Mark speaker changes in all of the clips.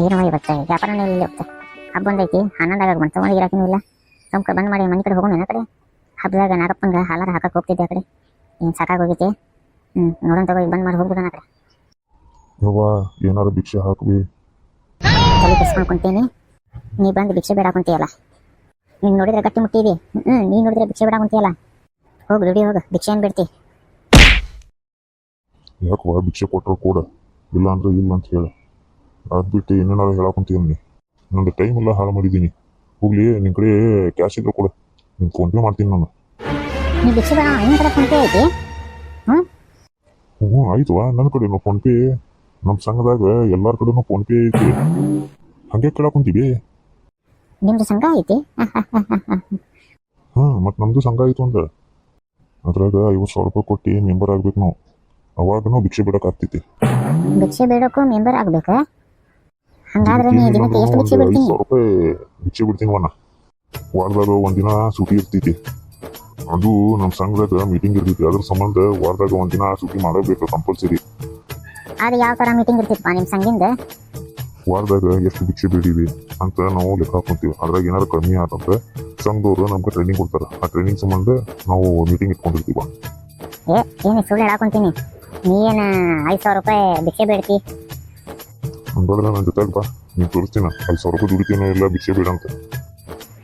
Speaker 1: ಏನವ ಇವತ್ತು ವ್ಯಾಪಾರನೇ ಇಲ್ಲಿ. ಹೋಗ್ತಾ ಹಬ್ಬ ಒಂದೈತಿ ಹನ್ನೊಂದಾಗ ಬಂತು. ಒಂದು ಇರಾಕಿನೂ ಇಲ್ಲ. ಸುಮ್ಕ ಬಂದ್ ಮಾಡಿ ಮನೆ ಕಡೆ ಹೋಗೋಣ ಕಡೆ? ಹಬ್ಬದಾಗ ನಾಗಪ್ಪಂಗೆ ಹಾಲಾರ ಹಾಕಕ್ಕೆ ಹೋಗ್ತಿದ್ದೆ ಆ ಕಡೆ. ಏನು ಸಾಕಾಗೋಗೈತಿ ಹ್ಞೂ ನೋಡೋಣ ತಗೋ ಬಂದ್ ಮಾಡಿ ಹೋಗ್ಬಿಡೋಣ ಆ ಕಡೆ.
Speaker 2: ಯವ್ವ ಏನಾರ ಭಿಕ್ಷೆ ಹಾಕ್ಬಿ.
Speaker 1: ತಲೆ ಕೆಸ್ಕೊಂಡ್ಕೊಂತೀನಿ ನೀ ಬಂದು ಭಿಕ್ಷೆ ಬೇಡ ಹಾಕೊಂತೀಯಲ್ಲ ನೀನು ನೋಡಿದ್ರೆ ಗಟ್ಟಿ ಮುಟ್ಟಿದಿ ಹ್ಞೂ ನೀ ನೋಡಿದ್ರೆ ಭಿಕ್ಷೆ ಬೇಡ ಹಾಕೊಂತೀಯಲ್ಲ ಹೋಗು ದುಡಿ ಹೋಗು. ಭಿಕ್ಷೆ ಏನು ಬಿಡ್ತಿ?
Speaker 2: ಯಾಕವ್ವ ಭಿಕ್ಷೆ ಕೊಟ್ರು ಕೂಡ. ಇಲ್ಲ ಅಂದ್ರೆ ಇಲ್ಲ ಅಂತ ಹೇಳ. ಅದ್ ಬಿಟ್ಟು ಇನ್ನೇನಾದ್ರು ಹೇಳಕೊಂತೀನಿ ನಂದು ಟೈಮ್ ಎಲ್ಲ ಹಾಳು ಮಾಡಿದ್ದೀನಿ. ಹೋಗ್ಲಿ ನಿನ್ ಕಡೆ ಕ್ಯಾಶ್ ಇದ್ರೆ ಕೊಡು. ನಿನ್ ಫೋನ್ ಪೇ ಮಾಡ್ತೀನಿ ನಾನು.
Speaker 1: ನೀ ಆಯ್ತು ವಾ ನನ್ನ ಕಡೆ ಐತಿ
Speaker 2: ಹ್ಞೂ ನನ್ನ ಕಡೆನು ಫೋನ್ ಪೇ. ನಮ್ಮ ಸಂಘದಾಗ ಎಲ್ಲಾರ ಕಡೆನೂ ಫೋನ್ ಪೇ ಐತಿ. ಹಂಗೆ ಕೇಳಾಕೊಂತೀವಿ
Speaker 1: ನಿಮ್ದು ಸಂಘ ಐತಿ?
Speaker 2: ಹಾ ಮತ್ತು ನಮ್ದು ಸಂಘ ಆಯ್ತು ಅಂದ್ರೆ ಅದ್ರಾಗ ಐವತ್ತು ಸಾವಿರ ರೂಪಾಯಿ ಕೊಟ್ಟು ಮೆಂಬರ್ ಆಗ್ಬೇಕು ನಾವು. ಅವಾಗ ನಾವು ಭಿಕ್ಷೆ ಬಿಡಕ್ ಆಗ್ತೈತಿ.
Speaker 1: ಭಿಕ್ಷೆ ಬೇಡಕ್ಕೂ ಮೆಂಬರ್ ಆಗ್ಬೇಕಾ? ಹಂಗಾದ್ರೆ ನೀ ದಿನಕ್ಕೆ ಎಷ್ಟು ಭಿಕ್ಷೆ
Speaker 2: ಒಂದು ಐದು
Speaker 1: ಬಿಡ್ತೀನಿ
Speaker 2: ಸಾವಿರ ರೂಪಾಯಿ ಭಿಕ್ಷೆ ಬಿಡ್ತೀನಿ ವನ ವಾರದಾಗ ಒಂದಿನ ಸೂಟಿ ಇರ್ತೈತಿ. ಅದು ನಮ್ಮ ಸಂಘದಾಗ ಮೀಟಿಂಗ್ ಇರ್ತೈತಿ. ಅದ್ರ ಸಂಬಂಧ ವಾರದಾಗ ಒಂದಿನ ಸೂಟಿ ಮಾಡಬೇಕು ಕಂಪಲ್ಸರಿ
Speaker 1: ಅದು ಯಾವ ಥರ ಮೀಟಿಂಗ್ ಇರ್ತಿತ್ತಪ್ಪ ನಿಮ್ಮ ಸಂಘಿಂದ
Speaker 2: ವಾರದಾಗ ಎಷ್ಟು ಭಿಕ್ಷೆ ಬಿಡೀವಿ ಅಂತ ನಾವು ಲೆಕ್ಕ ಹಾಕೊಂತೀವಿ. ಅದ್ರಾಗ ಏನಾರು ಕಮ್ಮಿ ಆತಂದ್ರೆ ಸಂಘದವರು ನಮ್ಗೆ ಟ್ರೈನಿಂಗ್ ಕೊಡ್ತಾರೆ. ಆ ಟ್ರೈನಿಂಗ್ ಸಂಬಂಧ ನಾವು ಮೀಟಿಂಗ್ ಇಟ್ಕೊಂಡಿರ್ತೀವ.
Speaker 1: ಏ ಏನು ಸುಳ್ಳು ಹೇಳಾಕೊಂತೀನಿ ನೀ ಏನು ಐದು ಸಾವಿರ ರೂಪಾಯಿ ಭಿಕ್ಷೆ ಬೇಡ್ತಿ?
Speaker 2: ಹಂಗಾದ್ರೆ ನನ್ನ ಜೊತೆ ಬಾ ನೀನು ತೋರಿಸ್ತೀನ. ಅಲ್ಲಿ ಸಾವಿರ ರೂಪಾಯಿ ದುಡಿತೀನೋ ಇಲ್ಲ ಭಿಕ್ಷೆ ಬೇಡ ಅಂತ.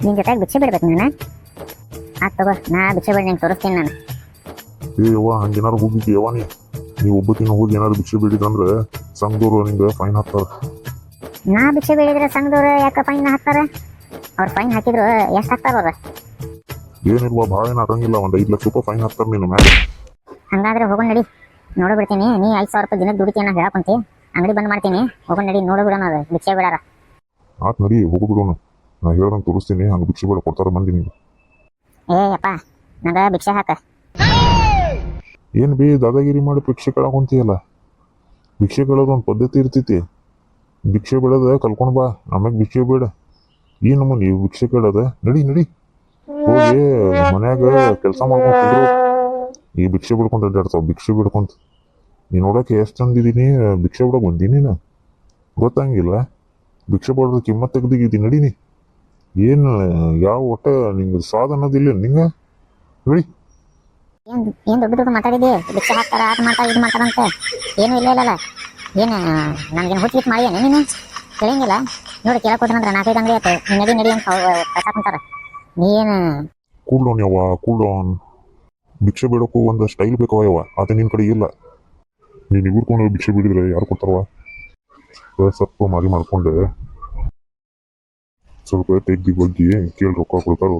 Speaker 1: ನಿನ್ನ ಜೊತೆ ಭಿಕ್ಷೆ ಬಿಡ್ಬೇಕು ನಾನು ಆತ್ ತಗೋ ನಾ ಭಿಕ್ಷೆ ಬೇಡ ನಿಂಗೆ ತೋರಿಸ್ತೀನಿ ನಾನು.
Speaker 2: ಏ ಯವ್ವ ಹಂಗೇನಾರು ಹೋಗಿದ್ದಿ ಯವ್ವ ನೀ ನೀವು ಒಬ್ಬತ್ತಿನ ಹೋಗಿ ಏನಾರು ಭಿಕ್ಷೆ ಬೇಡಿದಂದ್ರೆ ಸಂಘದವ್ರು ನಿಂಗೆ ಫೈನ್ ಹಾಕ್ತಾರೆ.
Speaker 1: ನಾ ಭಿಕ್ಷೆ ಬೇಡಿದ್ರೆ ಸಂಘದವ್ರು ಯಾಕೆ ಫೈನ್ ಹಾಕ್ತಾರೆ? ಅವ್ರು ಫೈನ್ ಹಾಕಿದ್ರು ಎಷ್ಟು ಹಾಕ್ತಾರ ಅವ್ರು?
Speaker 2: ಏನಿಲ್ವಾ ಭಾಳ ಏನು ಹಾಕಂಗಿಲ್ಲ ಒಂದು ಐದು ಲಕ್ಷ ರೂಪಾಯಿ ಫೈನ್ ಹಾಕ್ತಾರೆ ನೀನು ಮ್ಯಾಲೆ.
Speaker 1: ಹಂಗಾದ್ರೆ ಹೋಗೋಣ ನಡಿ. ನೋಡ್ಬಿಡ್ತೀನಿ ನೀ ಐದು ಸಾವಿರ ರೂಪಾಯಿ ದಿನಕ್ಕೆ ದುಡಿತೀನ ನಾ ಹೇಳಕೊಂತಿ ಅಂಗಡಿ ಬಂದ್ ಮಾಡ್ತೀನಿ. ಹೋಗ ನಡಿ ನೋಡ್ಬಿಡೋಣ ಅದು ಭಿಕ್ಷೆ ಬಿಡಾರ.
Speaker 2: ಆತ್ ನಡಿ ಹೋಗ್ಬಿಡೋಣ ನಾ ಹೇಳ್ದಂಗೆ ತೋರಿಸ್ತೀನಿ ಹಂಗ ಭಿಕ್ಷೆ ಬೇಡ ಕೊಡ್ತಾರ ಮಂದಿ ನಿಂಗೆ
Speaker 1: ಏ ಅಪ್ಪ ನಂಗೆ ಭಿಕ್ಷೆ ಹಾಕ.
Speaker 2: ಏನು ಬಿ ದಾದಾಗಿರಿ ಮಾಡಿ ಭಿಕ್ಷೆ ಕೇಳಕೊಂತೀಯಲ್ಲ? ಭಿಕ್ಷೆ ಕೇಳೋದು ಒಂದು ಪದ್ಧತಿ ಇರ್ತೈತಿ. ಭಿಕ್ಷೆ ಬೇಡದ ಕಲ್ಕೊಂಡು ಬಾ ಆಮ್ಯಾಗ ಭಿಕ್ಷೆ ಬೇಡ. ಈ ನಮ್ಮ ನೀವು ಭಿಕ್ಷೆ ಕೇಳೋದ? ನಡಿ ನಡಿ. ಹೋಗಿ ಮನ್ಯಾಗ ಕೆಲಸ ಮಾಡ್ಕೊಂಡು ಈಗ ಈ ಭಿಕ್ಷೆ ಬಿಡ್ಕೊಂತ ಅಡ್ಡಾಡ್ತಾವ ಭಿಕ್ಷೆ ಬಿಡ್ಕೊಂತ. ನೀ ನೋಡಕ್ಕೆ ಎಷ್ಟು ಚಂದಿದ್ದೀನಿ ಭಿಕ್ಷೆ ಬಿಡೋಕೆ ಬಂದೀನಿ ನಾ. ಗೊತ್ತಂಗಿಲ್ಲ. ಭಿಕ್ಷೆ ಬಿಡೋದು ಕಿಮ್ಮತ್ ತೆಗ್ದಿಗಿದ್ದೀನಿ ನಡೀನಿ. ಏನು ಯಾವ ಒಟ್ಟ ನಿಂಗೆ ಸ್ವಾದ ಅನ್ನೋದಿಲ್ಲ ನಿಂಗೆ? ಹೇಳಿ
Speaker 1: ಏನು ಏನ್ ದೊಡ್ಡ ದೊಡ್ಡ ಮಾತಾಡಿದೆ ಭಿಕ್ಷೆ ಹಾಕ್ತಾರ ಅದು ಮಾಡ್ತಾರೆ ಇದು ಮಾಡ್ತಾರಂತೆ ಏನು ಇಲ್ಲ ಇಲ್ಲಲ್ಲ ಏನು ನನಗೇನು ಹುಚ್ಚಿಟ್ ಮಾಡಿ ನೀನು? ಕೇಳಂಗಿಲ್ಲ. ನೋಡಿ ಕೇಳಕ್ ಹೋದ್ರಂದ್ರ ನಾಲ್ಕೈದು ಅಂಗಡಿ ಆಯ್ತು. ನೀನ್ ನಡಿ ನಡಿ ಅಂತ ಕಳ್ಸಾಕ್ ಕುಂತಾರ ನೀ ಏನು
Speaker 2: ಕೂಲ್ ಡೌನ್ ಯಾವ ಕೂಲ್ ಡೌನ್ ಭಿಕ್ಷೆ ಬೇಡಕ್ಕೂ ಒಂದು ಸ್ಟೈಲ್ ಬೇಕವ ಯಾವ ಅದು ನಿನ್ನ ಕಡೆ ಇಲ್ಲ. ನೀನು ಇವ್ರ್ಕೊಂಡು ಭಿಕ್ಷೆ ಬಿಡಿದ್ರೆ ಯಾರು ಕೊಡ್ತಾರವ ಸ್ವಲ್ಪ ಮಾರಿ ಮಾಡ್ಕೊಂಡೆ. ಸ್ವಲ್ಪ ತೆಗ್ದಿ ಬಗ್ಗಿ ಕೇಳಿ ರೊಕ್ಕ ಕೊಡ್ತಾರೋ?